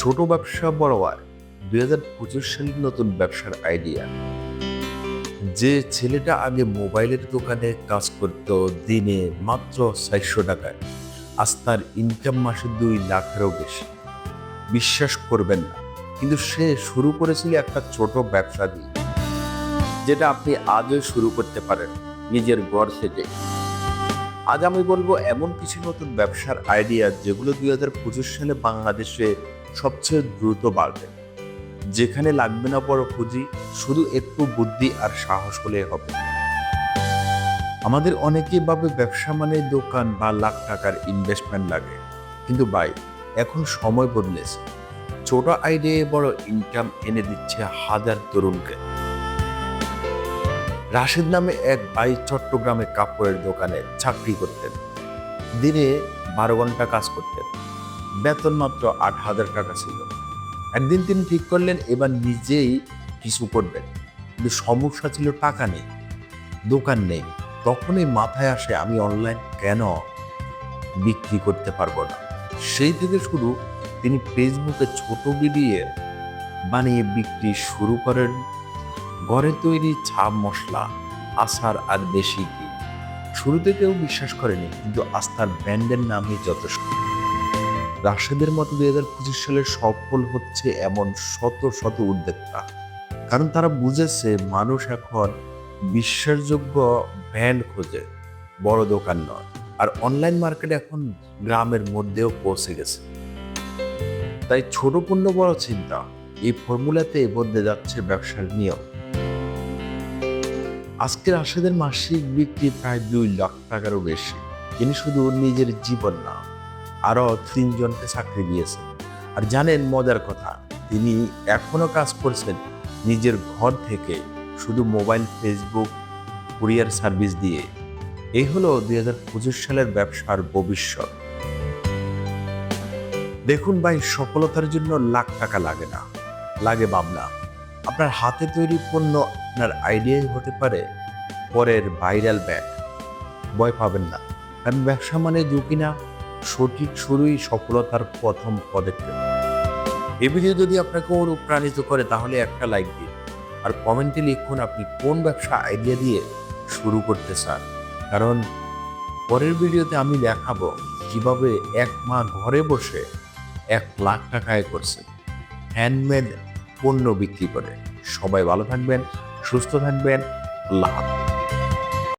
ছোট ব্যবসা বড় দুই হাজার পঁচিশ সালের নতুন ব্যবসার আইডিয়া যে ছেলেটা আগে মোবাইলের দোকানে কাজ করত, দিনে মাত্র চারশো টাকায়। আজ তার ইনকাম মাসে দুই লাখেরও বেশি। বিশ্বাস করবেন না, কিন্তু সে শুরু করেছিল একটা ছোট ব্যবসা দিয়ে, যেটা আপনি আজও শুরু করতে পারেন নিজের ঘর থেকে। আজ আমি বলব, এমন কিছু নতুন ব্যবসার আইডিয়া যেগুলো দুই হাজার পঁচিশ সালে বাংলাদেশে সবচেয়ে দ্রুত বাড়বে। যেখানে লাগবে না বড় পুঁজি, শুধু একটু বুদ্ধি আর সাহস হলে হবে। আমাদের অনেকেই ভাবে ব্যবসা মানে দোকান বা লাখ টাকার ইনভেস্টমেন্ট লাগে। কিন্তু ভাই, এখন সময় বদলেছে। ছোট আইডিয়ায় বড় ইনকাম এনে দিচ্ছে হাজার তরুণকে। রাশেদ নামে এক ভাই চট্টগ্রামে কাপড়ের দোকানে চাকরি করতেন। দিনে বারো ঘণ্টা কাজ করতেন। বেতন মাত্র আট হাজার টাকা ছিল। একদিন তিনি ঠিক করলেন, এবার নিজেই কিছু করবেন। কিন্তু সমস্যা ছিল টাকা নেই, দোকান নেই। তখনই মাথায় আসে, আমি অনলাইন কেন বিক্রি করতে পারব না? সেই থেকে শুরু তিনি ফেসবুকে ছোট ভিডিও বানিয়ে বিক্রি শুরু করেন। ঘরে তৈরি ছাপ মশলা, আচার আর বেশি কি শুরুতে কেউ বিশ্বাস করেনি, কিন্তু আস্থার ব্র্যান্ডের নামই যথেষ্ট। রাশেদের মতো দুই হাজার পঁচিশ সালে সফল হচ্ছে এমন শত শত উদ্যোক্তা। কারণ তারা বুঝেছে মানুষ এখন বিশ্বাসযোগ্য ব্র্যান্ড খোঁজে, বড় দোকান নয়। আর অনলাইন মার্কেট এখন গ্রামের মধ্যেও পৌঁছে গেছে। তাই ছোট পণ্য বড় চিন্তা, এই ফর্মুলাতে বদলে যাচ্ছে ব্যবসার নিয়ম। আজকের আশাদের মাসিক বিক্রি প্রায় দুই লাখ টাকারও বেশি। তিনি শুধু নিজের জীবন না আরও তিনজনকে চাকরি দিয়েছেন আর জানেন মজার কথা, তিনি এখনও কাজ করছেন নিজের ঘর থেকে শুধু মোবাইল, ফেসবুক, কুরিয়ার সার্ভিস দিয়ে। এই হলো দুই হাজার পঁচিশ সালের ব্যবসার ভবিষ্যৎ। দেখুন ভাই, সফলতার জন্য লাখ টাকা লাগে না, লাগে ভাবনা আপনার হাতে তৈরি পণ্য আপনার আইডিয়াই হতে পারে পরের ভাইরাল ব্যাগ। ভয় পাবেন না, কারণ ব্যবসা মানে ঝুঁকি না। সঠিক শুরুই সফলতার প্রথম পদক্ষেপ। এই ভিডিও যদি আপনাকে অনুপ্রাণিত করে, তাহলে একটা লাইক দিন। আর কমেন্টে লিখুন আপনি কোন ব্যবসা আইডিয়া দিয়ে শুরু করতে চান। কারণ পরের ভিডিওতে আমি দেখাবো কীভাবে এক মা ঘরে বসে এক লাখ টাকায় করছে। হ্যান্ডমেড পণ্য বিক্রি করে। সবাই ভালো থাকবেন, সুস্থ থাকবেন, আল্লাহ হাফেজ।